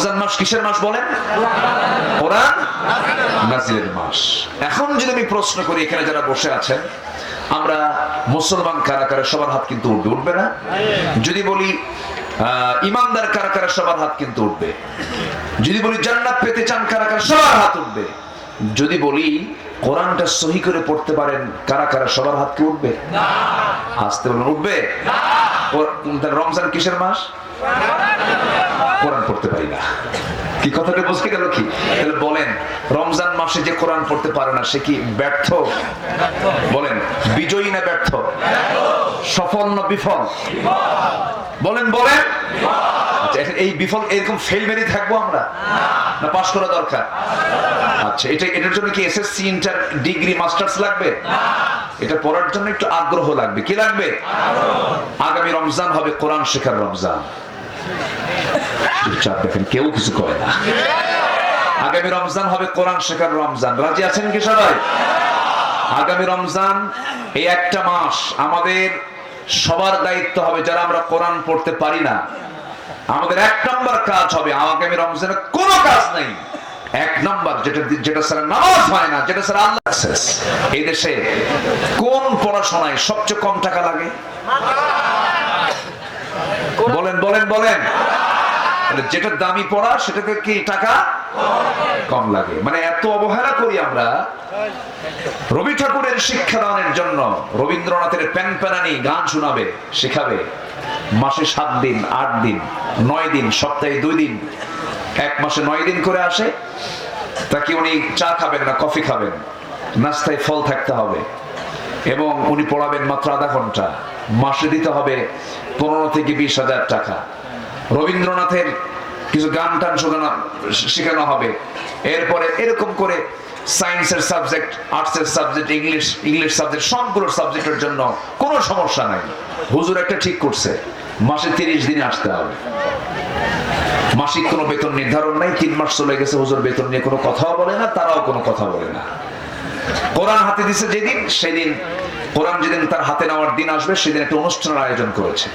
রমজান মাস কিসের মাস বলেন? কোরআন? নাজিলের মাস। এখন যদি আমি প্রশ্ন করি, এখানে যারা বসে আছেন, আমরা মুসলমান কারা কারা, সবার হাত কিন্তু উঠবে উঠবে না? যদি বলি ইমানদার কারা কারা, সবার হাত কিন্তু উঠবে। যদি বলি, জান্নাত পেতে চান কারা কারা, সবার হাত উঠবে। যদি বলি, কোরআনটা সহি করে পড়তে পারেন, কারা কারা, সবার হাত কি উঠবে? আসতে বলুন, উঠবে? রমজান কিসের মাস? কোরআন পড়তে পারি না। কি কথাটা বুঝতে গেল কি? তাহলে বলেন রমজান মাসে যে কোরআন পড়তে পারে না সে কি ব্যর্থ? বলেন বিজয়ী না ব্যর্থ? সফল না বিফল? বলেন বলেন। আচ্ছা, এই বিফল এরকম ফেল মেরে থাকব আমরা? না পাশ করা দরকার? আচ্ছা এটা এটার জন্য কি এসএসসি ইন্টার ডিগ্রি মাস্টার্স লাগবে? এটা পড়ার জন্য একটু আগ্রহ লাগবে। কি লাগবে? আগামী রমজান হবে কোরআন শেখার রমজান। চুপচাপ দেখেন, কেউ কিছু করে না। আগামী রমজান হবে কোরআন শেখার রমজান। রাজি আছেন কি সবাই? আগামী রমজান এই একটা মাস আমাদের সবার দায়িত্ব হবে, যারা আমরা কোরআন পড়তে পারি না। আমাদের এক নম্বর কাজ হবে, আগামী রমজানে কোনো কাজ নাই। এক নম্বর, যেটা যেটা স্যার নামাজ হয় না, যেটা স্যার আল্লাহ। এই দেশে কোন পড়াশোনায় সবচেয়ে কম টাকা লাগে? বলেন বলেন বলেন। মানে যেটা দামি পড়া সেটাতে কি টাকা কম লাগে? মানে এত অবহেলা করি আমরা। রবি ঠাকুরের শিক্ষাদানের জন্য রবীন্দ্রনাথের প্যান প্যানানি গান শোনাবে, শেখাবে। মাসে সাত দিন, আট দিন, নয় দিন, সপ্তাহে দুই দিন, এক মাসে নয় দিন করে আসে। তাকে উনি চা খাবেন না, কফি খাবেন। নাস্তায় ফল থাকতে হবে। এবং উনি পড়াবেন মাত্র আধা ঘণ্টা। মাসে দিতে হবে পনেরো থেকে বিশ হাজার টাকা। রবীন্দ্রনাথের কিছু গান টান শোনানো শেখানো হবে। এরপরে এরকম করে সায়েন্সের সাবজেক্ট আর্টসের সাবজেক্ট ইংলিশ ইংলিশ সাবজেক্ট সবগুলো সাবজেক্টের জন্য কোনো সমস্যা নাই। হুজুর একটা ঠিক করছে, মাসে তিরিশ দিনে আসতে হবে। মাসিক কোনো বেতন নির্ধারণ নাই, তিন মাস চলে গেছে, হুজুর বেতন নিয়ে কোনো কথাও বলে না, তারাও কোনো কথা বলে না। কোরআন হাতে দিছে যেদিন, সেদিন, কোরআন যেদিন তার হাতে নেওয়ার দিন আসবে, সেদিন একটা অনুষ্ঠানের আয়োজন করেছে।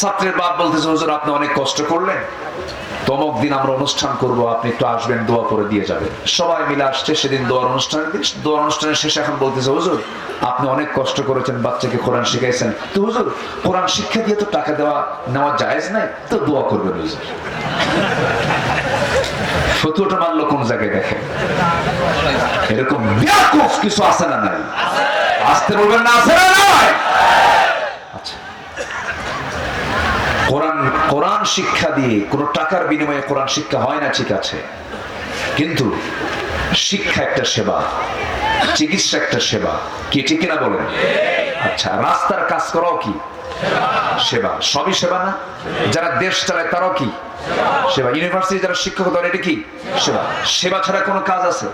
ছাত্রের বাপ বলতেছে, হুজুর, আপনি অনেক কষ্ট করলেন। তমক দিন আমরা অনুষ্ঠান করব, আপনি একটু আসবেন, দোয়া করে দিয়ে যাবেন। সবাই মিলে আসছে, সেদিন দোয়ার অনুষ্ঠানের দিন। দোয়ার অনুষ্ঠানের শেষে এখন বলতেছে, হুজুর, আপনি অনেক কষ্ট করেছেন, বাচ্চাকে কোরআন শিখাইছেন। তো হুজুর, কোরআন শিক্ষা দিয়ে তো টাকা দেওয়া নেওয়া জায়েজ নাই, তো দোয়া করবেন হুজুর। ফতুয়াটা মারলো কোন জায়গায় দেখে এরকম ব্যাকুফ কিছু আছে না নাই? আসতে বলবেন না, আছে না আচ্ছা কোরআন কোরআন শিক্ষা দিয়ে কোন টাকার বিনিময়ে কোরআন শিক্ষা হয় না, ঠিক আছে। কিন্তু শিক্ষা একটা সেবা, চিকিৎসা একটা সেবা। কি ঠিক কিনা বলেন? আচ্ছা রাস্তার কাজ করাও কি? সেবা। সবই সেবা না? যারা দেশ চালায় তারাও কি? সেবা। ইউনিভার্সিটি যারা শিক্ষক দেন এটা কি? সেবা। সেবা ছাড়া কোনো কাজ আছে?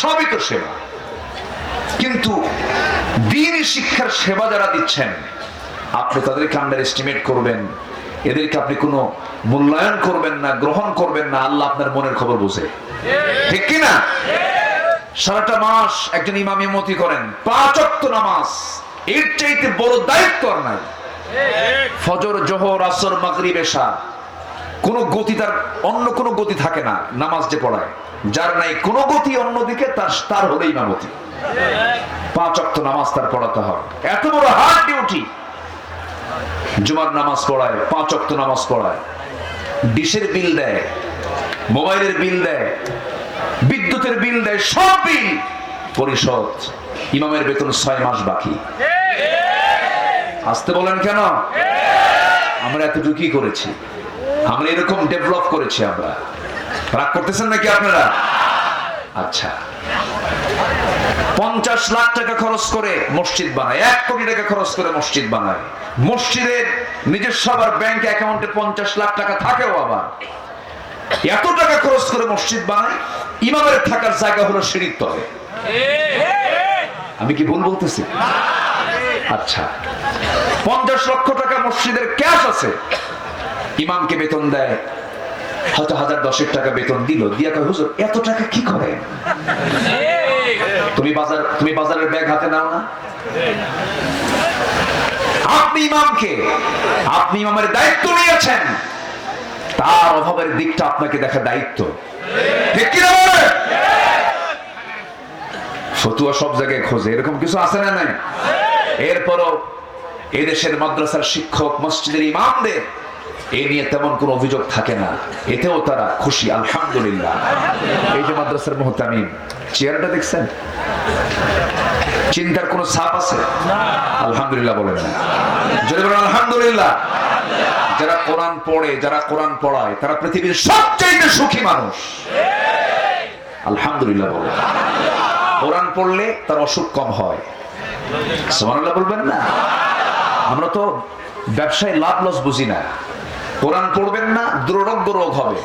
সবই তো সেবা। কিন্তু দিন শিক্ষার সেবা যারা দিচ্ছেন, আপনি তাদেরকে আন্ডার এস্টিমেট করবেন। এদেরকে আপনি কোনো মূল্যায়ন করবেন না, গ্রহণ করবেন না, আল্লাহ আপনার মনের খবর বুঝে। ঠিক কি না? সারাটা মাস একজন ইমাম ইমতি করেন, পাঁচ নামাজ। এর চাইতে বড় দায়িত্ব আর নাই। ফজর, জোহর, আসর, মাগরিব, এশা। কোনো গতি তার, অন্য কোনো গতি থাকে না, নামাজ যে পড়ায়। যার নাই কোনো গতি অন্যদিকে তার তার হলে ইমামতি পাঁচ অক্ত নামাজ তার পড়াতে হয়। এত বড় হার্ড ডিউটি জুমার নামাজ পড়ায়, পাঁচ অক্ত নামাজ পড়ায়। ডিশের বিল দেয়, মোবাইলের বিল দেয়, বিদ্যুতের বিল দেয়, সব বিল পরিশোধ। ইমামের বেতন ছয় মাস বাকি। আসতে বলেন কেন? আমরা এতটুকুই করেছি। আমরা এরকম ডেভেলপ করেছি আমরা। রাগ করতেছেন নাকি আপনারা? আচ্ছা। পঞ্চাশ লাখ টাকা খরচ করে মসজিদ বানায়, এক কোটি টাকা খরচ করে মসজিদ বানায়। মসজিদের নিজস্ব আবার ব্যাংক অ্যাকাউন্টে পঞ্চাশ লাখ টাকা থাকেও আবার। এত টাকা খরচ করে মসজিদ বানায়, ইমামের থাকার জায়গা হলো সিঁড়ির তলে। আমি কি ভুল বলতেছি? আচ্ছা। পঞ্চাশ লক্ষ টাকা মসজিদের ক্যাশ আছে। ইমামকে বেতন দেয়, হয়তো হাজার দশেক টাকা বেতন দিল। দিয়া হুজুর, এত টাকা কি করে? তুমি বাজার, তুমি বাজারের ব্যাগ হাতে নাও না? আপনি ইমামকে, আপনি ইমামের দায়িত্ব নিয়েছেন। তার অভাবের দিকটা আপনাকে দেখা দায়িত্ব। ঠিক কি ফতুয়া সব জায়গায় খোঁজে। এরকম কিছু আছে না নাই? এরপরও এদেশের মাদ্রাসার শিক্ষক, মসজিদের ইমামদের এ নিয়ে তেমন কোনো অভিযোগ থাকে না। এতেও তারা খুশি, আলহামদুলিল্লাহ। এই যে মাদ্রাসার মুহতামিম চেয়ারটা দেখছেন? চিন্তার কোনো ছাপ আছে? আলহামদুলিল্লাহ বলেন যদি বলেন আলহামদুলিল্লাহ, যারা কোরআন পড়ে, যারা কোরআন পড়ায়, তারা পৃথিবীর সবচেয়ে সুখী মানুষ। আলহামদুলিল্লাহ বলেন। কোরআন পড়লে তার অসুখ কম হয়। সুবহানাল্লাহ বলবেন না? আমরা তো ব্যবসায় লাভ লস বুঝি না। কোরআন পড়বেন না দুরোগ্য রোগ হবে।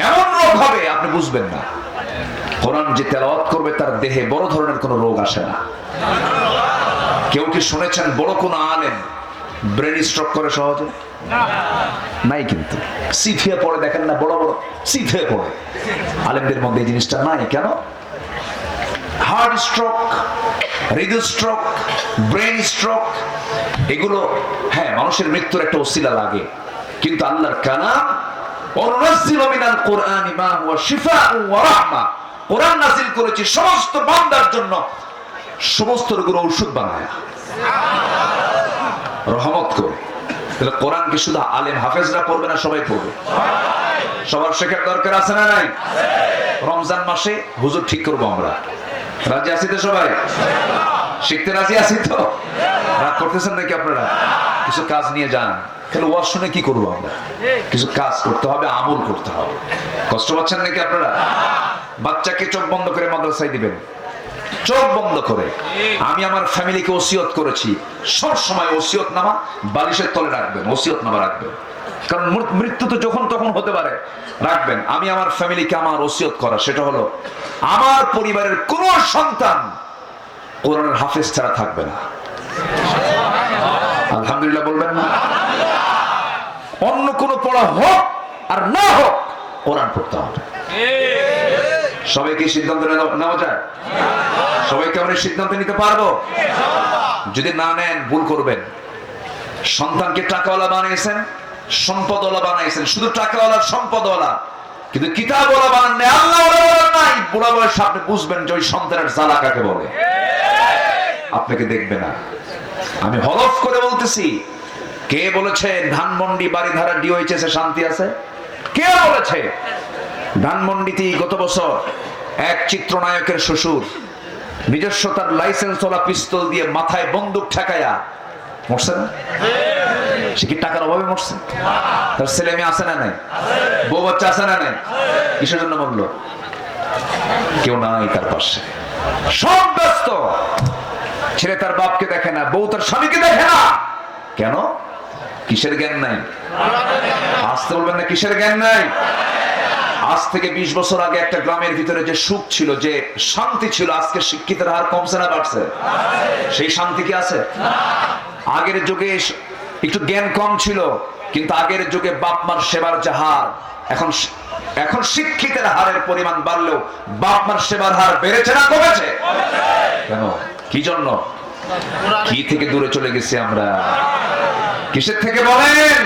এমন রোগ হবে, আপনি বুঝবেন না। কোরআন যে তেলাওয়াত করবে, তার দেহে বড় ধরনের কোনো রোগ আসে না। কেউ কি শুনেছেন, বড় কোনো আলেম ব্রেন স্ট্রোক করে সহজে? নাই কিন্তু। সিফিয়া পড়ে, দেখেন না, বড় বড় সিফিয়া পড়ে। আলেমদের মধ্যে এই জিনিসটা নাই, কেন? হার্ট স্ট্রোক, হৃদয় স্ট্রোক, ব্রেন স্ট্রোক, এগুলো হ্যাঁ মানুষের মৃত্যুর একটা অসিলা লাগে। কিন্তু আল্লাহর কালাম শুধু হাফেজরা না, সবাই পড়বে। সবার শেখার দরকার আছে না নাই? রমজান মাসে হুজুর ঠিক করব আমরা। রাজি আছি তো সবাই? শিখতে রাজি আছি তো? রাগ করতেছেন নাকি আপনারা? কিছু কাজ নিয়ে যান। তাহলে ওয়াজ শুনে কি করব আমরা? কিছু কাজ করতে হবে, আমল করতে হবে। কষ্ট পাচ্ছেন নাকি আপনারা? বাচ্চাকে চোখ বন্ধ করে মাদ্রাসায় দিবেন। চোখ বন্ধ করে। আমি আমার ফ্যামিলিকে ওসিয়ত করেছি। সব সময় ওসিয়ত নামা বালিশের তলে রাখবেন, ওসিয়ত নামা রাখবেন। কারণ মৃত্যু তো যখন তখন হতে পারে। রাখবেন। আমি আমার ফ্যামিলিকে আমার ওসিয়ত করা, সেটা হলো আমার পরিবারের কোন সন্তান কোরআনের হাফেজ ছাড়া থাকবে না। আলহামদুলিল্লাহ বলবেন না। অন্য কোনো পড়া হোক আর না হোক, কোরআন পড়তে হবে। সিদ্ধান্ত নেওয়া- যায়? সবাইকে আমরা সিদ্ধান্ত নিতে পারব? যদি না নেন, ভুল করবেন। সন্তানকে টাকাওয়ালা বানিয়েছেন, সম্পদওয়ালা বানাইছেন শুধু টাকাওয়ালা, সম্পদওয়ালা। কিন্তু কিতাবওয়ালা বানান নাই আল্লাহ নাই। বুড়া আপনি বুঝবেন যে ওই সন্তানের জ্বালা কাকে বলে? আপনাকে দেখবে না। আমি হলফ করে বলতেছি। কে বলেছে ধানমন্ডি বাড়িধারা ডিওএইচএস এ শান্তি আছে? কে বলেছে? ধানমন্ডিতে গত বছর এক চিত্রনায়কের শ্বশুর নিজস্ব তার লাইসেন্স ওলা পিস্তল দিয়ে মাথায় বন্দুক ঠেকায়া মরছে না? সে কি টাকার অভাবে মরছে? তার ছেলে মেয়ে আছে না নাই? বউ বাচ্চা আছে না নাই? কিসের জন্য মরলো? কেউ নাই তার পাশে। সব ব্যস্ত। ছেলে তার বাপকে দেখে না, বউ তার স্বামীকে দেখে না। কেন? কিসের জ্ঞান নাই? আসতে বলবেন না, কিসের জ্ঞান নাই? আজ থেকে বিশ বছর আগে একটা গ্রামের ভিতরে যে সুখ ছিল, যে শান্তি ছিল, আজকে শিক্ষিতের হার কমছে না বাড়ছে? সেই শান্তি কি আছে? আগের যুগে একটু জ্ঞান কম ছিল, কিন্তু আগের যুগে বাপ মার সেবার যে হার, এখন এখন শিক্ষিতের হারের পরিমাণ বাড়লেও বাপ মার সেবার হার বেড়েছে না কমেছে? কেন? কি জন্য? কি থেকে দূরে চলে গেছি আমরা? কিসের থেকে বলেন?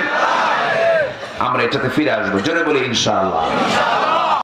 আমরা এটাতে ফিরে আসব। জোরে বলি, ইনশাআল্লাহ।